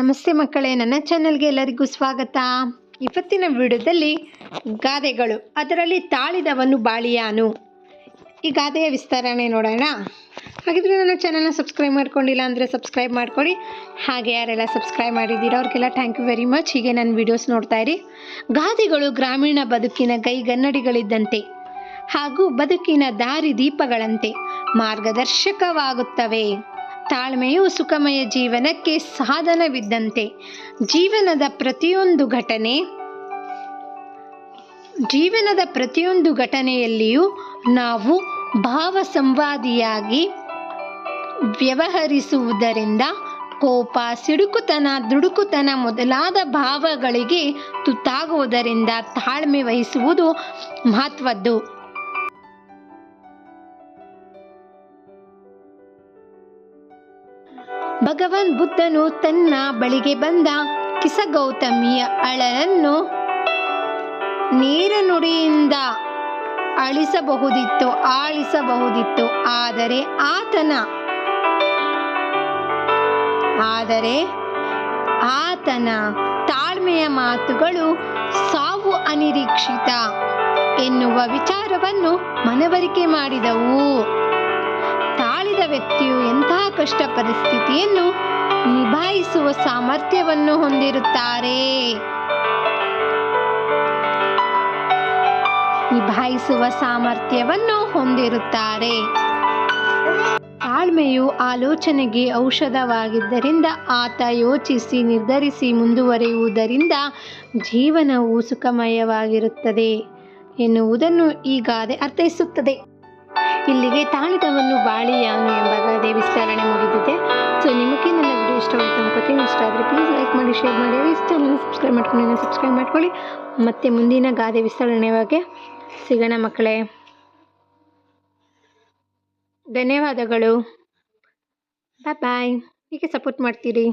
ನಮಸ್ತೆ ಮಕ್ಕಳೇ, ನನ್ನ ಚಾನಲ್ಗೆ ಎಲ್ಲರಿಗೂ ಸ್ವಾಗತ. ಇವತ್ತಿನ ವಿಡಿಯೋದಲ್ಲಿ ಗಾದೆಗಳು, ಅದರಲ್ಲಿ ತಾಳಿದವನು ಬಾಳಿಯಾನು. ಈ ಗಾದೆಯ ವಿಸ್ತರಣೆ ನೋಡೋಣ. ಹಾಗಿದ್ರೆ ನನ್ನ ಚಾನಲ್ನ ಸಬ್ಸ್ಕ್ರೈಬ್ ಮಾಡ್ಕೊಂಡಿಲ್ಲ ಅಂದರೆ ಸಬ್ಸ್ಕ್ರೈಬ್ ಮಾಡ್ಕೊಳ್ಳಿ ಹಾಗೆ ಯಾರೆಲ್ಲ ಸಬ್ಸ್ಕ್ರೈಬ್ ಮಾಡಿದ್ದೀರೋ ಅವ್ರಿಗೆಲ್ಲ ಥ್ಯಾಂಕ್ ಯು ವೆರಿ ಮಚ್ ಹೀಗೆ ನನ್ನ ವಿಡಿಯೋಸ್ ನೋಡ್ತಾ ಇರಿ. ಗಾದೆಗಳು ಗ್ರಾಮೀಣ ಬದುಕಿನ ಕೈಗನ್ನಡಿಗಳಿದ್ದಂತೆ ಹಾಗೂ ಬದುಕಿನ ದಾರಿ ದೀಪಗಳಂತೆ ಮಾರ್ಗದರ್ಶಕವಾಗುತ್ತವೆ. ತಾಳ್ಮೆಯು ಸುಖಮಯ ಜೀವನಕ್ಕೆ ಸಾಧನವಿದ್ದಂತೆ ಜೀವನದ ಪ್ರತಿಯೊಂದು ಘಟನೆ, ಜೀವನದ ಪ್ರತಿಯೊಂದು ಘಟನೆಯಲ್ಲಿಯೂ ನಾವು ಭಾವ ಸಂವಾದಿಯಾಗಿ ವ್ಯವಹರಿಸುವುದರಿಂದ ಕೋಪ, ಸಿಡುಕುತನ, ದುಡುಕುತನ ಮೊದಲಾದ ಭಾವಗಳಿಗೆ ತುತ್ತಾಗುವುದರಿಂದ ತಾಳ್ಮೆ ವಹಿಸುವುದು ಮಹತ್ವದ್ದು. ಭಗವಾನ್ ಬುದ್ಧನು ತನ್ನ ಬಳಿಗೆ ಬಂದ ಕಿಸಗೌತಮಿಯ ಅಳಲನ್ನು ನೇರ ನುಡಿಯಿಂದ ಅಳಿಸಬಹುದಿತ್ತು, ಆಳಿಸಬಹುದಿತ್ತು. ಆದರೆ ಆತನ ಆದರೆ ಆತನ ತಾಳ್ಮೆಯ ಮಾತುಗಳು ಸಾವು ಅನಿರೀಕ್ಷಿತ ಎನ್ನುವ ವಿಚಾರವನ್ನು ಮನವರಿಕೆ ಮಾಡಿದವು. ವ್ಯಕ್ತಿಯು ಎಂತಹ ಕಷ್ಟ ಪರಿಸ್ಥಿತಿಯನ್ನು ನಿಭಾಯಿಸುವ ಸಾಮರ್ಥ್ಯವನ್ನು ಹೊಂದಿರುತ್ತಾರೆ? ನಿಭಾಯಿಸುವ ಸಾಮರ್ಥ್ಯವನ್ನು ಹೊಂದಿರುತ್ತಾರೆ. ತಾಳ್ಮೆಯು ಆಲೋಚನೆಗೆ ಔಷಧವಾಗಿದ್ದರಿಂದ ಆತ ಯೋಚಿಸಿ ನಿರ್ಧರಿಸಿ ಮುಂದುವರಿಯುವುದರಿಂದ ಜೀವನವು ಸುಖಮಯವಾಗಿರುತ್ತದೆ ಎನ್ನುವುದನ್ನು ಈ ಅರ್ಥೈಸುತ್ತದೆ. ಇಲ್ಲಿಗೆ ತಾಳಿದವನ್ನು ಬಾಳಿಯಾನು ಎಂಬ ಗಾದೆ ವಿಸ್ತರಣೆ ಮುಗಿದಿದೆ. ಸೊ ನಿಮಗೆ ನನ್ನ ವಿಡಿಯೋ ಇಷ್ಟವಾಗುತ್ತೆ ಅನ್ಕೋತೀನಿ. ಇಷ್ಟ ಆದರೆ ಪ್ಲೀಸ್ ಲೈಕ್ ಮಾಡಿ ಶೇರ್ ಮಾಡಿ. ಇಷ್ಟ ಸಬ್ಸ್ಕ್ರೈಬ್ ಮಾಡ್ಕೊಂಡು ಸಬ್ಸ್ಕ್ರೈಬ್ ಮಾಡ್ಕೊಳ್ಳಿ. ಮತ್ತೆ ಮುಂದಿನ ಗಾದೆ ವಿಸ್ತರಣೆ ಬಗ್ಗೆ ಸಿಗೋಣ ಮಕ್ಕಳೇ. ಧನ್ಯವಾದಗಳು. ಬಾಯ್ ಬಾಯ್ ಹೀಗೆ ಸಪೋರ್ಟ್ ಮಾಡ್ತೀರಿ.